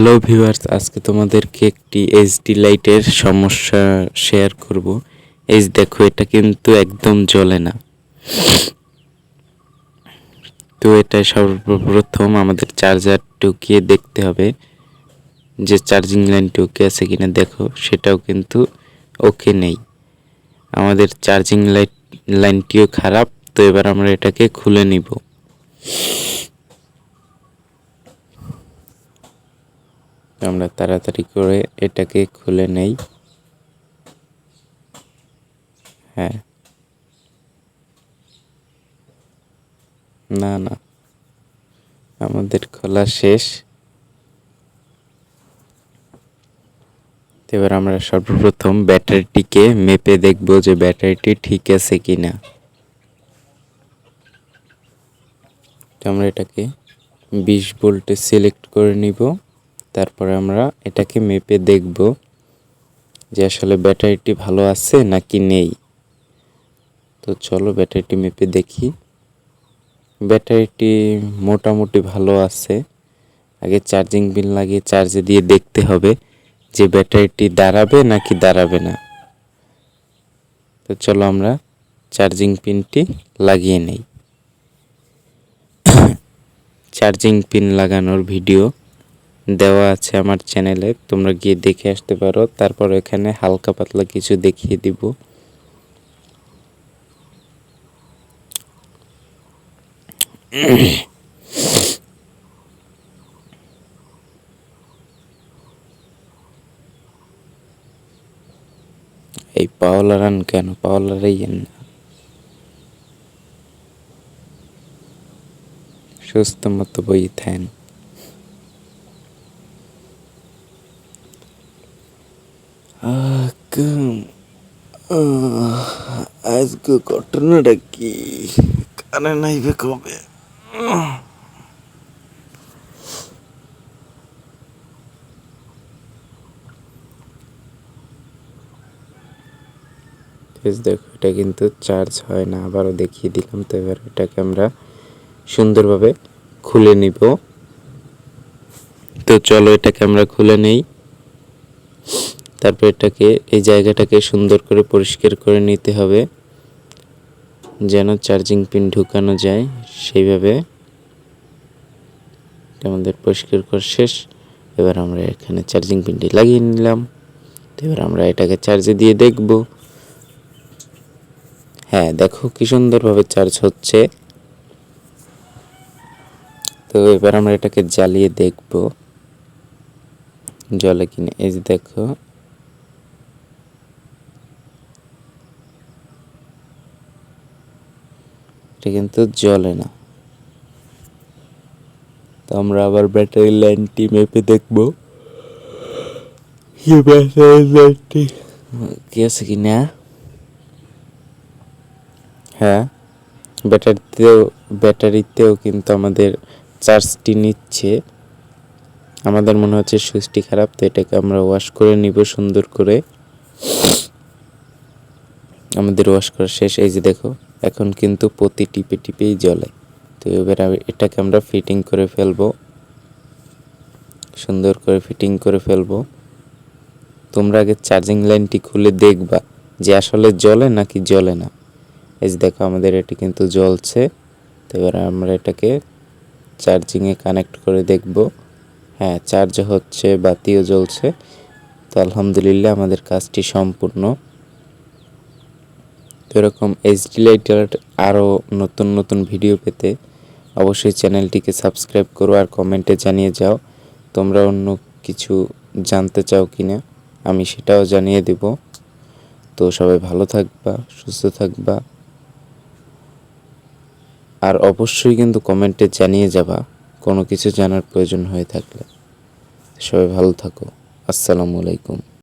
Hello viewers আজকে তোমাদেরকে একটি এইচডি লাইটের সমস্যা শেয়ার করব। এই দেখো, এটা কিন্তু একদম জ্বলে না। তো এটা সর্বপ্রথম আমাদের চার্জার ঢুকিয়ে দেখতে হবে যে চার্জিং লাইনটি ওকে আছে কিনা। দেখো, সেটাও কিন্তু ওকে নেই। আমাদের চার্জিং লাইট লাইনটিও খারাপ, তো এবার আমরা এটাকে খুলে নিব। আমরা তাড়াতাড়ি করে এটাকে খুলে নেই। হ্যাঁ। না না। আমাদের খোলা শেষ। এবার আমরা সর্বপ্রথম ব্যাটারিটিকে মেপে দেখব যে ব্যাটারিটি ঠিক আছে কিনা। তো আমরা এটাকে বিশ ভোল্টে সিলেক্ট করে নিব। তারপরে আমরা এটাকে মেপে দেখব যে আসলে ব্যাটারিটি ভালো আছে নাকি নেই। তো চলো ব্যাটারিটি মেপে দেখি। ব্যাটারিটি মোটামুটি ভালো আছে। আগে চার্জিং পিন লাগিয়ে চার্জে দিয়ে দেখতে হবে যে ব্যাটারিটি দাঁড়াবে নাকি দাঁড়াবে না। তো চলো আমরা চার্জিং পিনটি লাগিয়ে নেই। চার্জিং পিন লাগানোর ভিডিও দেওয়া আছে আমার চ্যানেলে। তোমরা গিয়ে দেখে আসতে পারো। তারপর এখানে হালকা পাতলা কিছু দেখিয়ে দিব। এই পাওলারান কেন? পাওলারাই না। সুস্থ মতো বই থাকেন। আজকে ঘটনাটা কি কানে নাইবে কবে দেখো, এটা কিন্তু চার্জ হয় না। আবারও দেখিয়ে দিলাম, তো এবার এটাকে আমরা সুন্দরভাবে খুলে নিব। তো চলো এটাকে আমরা খুলে নেই। তারপর এটাকে, এই জায়গাটাকে সুন্দর করে পরিষ্কার করে নিতে হবে, যেন চার্জিং পিন ঢুকানো যায় সেইভাবে। আমাদের পরিষ্কার করা শেষ। এবার আমরা এখানে চার্জিং পিনটি লাগিয়ে নিলাম। এবার আমরা এটাকে চার্জে দিয়ে দেখব। হ্যাঁ দেখো কি সুন্দরভাবে চার্জ হচ্ছে। তো এবার আমরা এটাকে জ্বালিয়ে দেখব। জলে কিনে, এই যে দেখো। কিন্তু জ্বলে না। তো আমরা আবার ব্যাটারি লাইনটি মেপে দেখব। কি ব্যাটারি লাইনটি কি আছে কি না? হ্যাঁ ব্যাটারিতেও ব্যাটারিতেও কিন্তু আমাদের চার্জটি নিচ্ছে। আমাদের মনে হচ্ছে সুইচটি খারাপ, তো এটাকে আমরা ওয়াশ করে নিব সুন্দর করে। আমাদের ওয়াশ করা শেষ। এই যে দেখো, এখন কিন্তু প্রতি টিপে টিপেই জ্বলে। তো এবার এটাকে আমরা ফিটিং করে ফেলব। সুন্দর করে ফিটিং করে ফেলব। তোমরা আগে চার্জিং লাইনটি খুলে দেখবা যে আসলে জলে নাকি জলে না। এই যে দেখো, আমাদের এটি কিন্তু জ্বলছে। তো এবার আমরা এটাকে চার্জিংয়ে কানেক্ট করে দেখব। হ্যাঁ চার্জ হচ্ছে, বাতিও জ্বলছে। তো আলহামদুলিল্লাহ আমাদের কাজটি সম্পূর্ণ। তো এরকম এইচডি লাইটার আরও নতুন নতুন ভিডিও পেতে অবশ্যই চ্যানেলটিকে সাবস্ক্রাইব করো আর কমেন্টে জানিয়ে যাও, তোমরা অন্য কিছু জানতে চাও কি না আমি সেটাও জানিয়ে দেব। তো সবাই ভালো থাকবা, সুস্থ থাকবা। আর অবশ্যই কিন্তু কমেন্টে জানিয়ে যাবা, কোনো কিছু জানার প্রয়োজন হয়ে থাকলে। সবাই ভালো থাকো, আসসালামু আলাইকুম।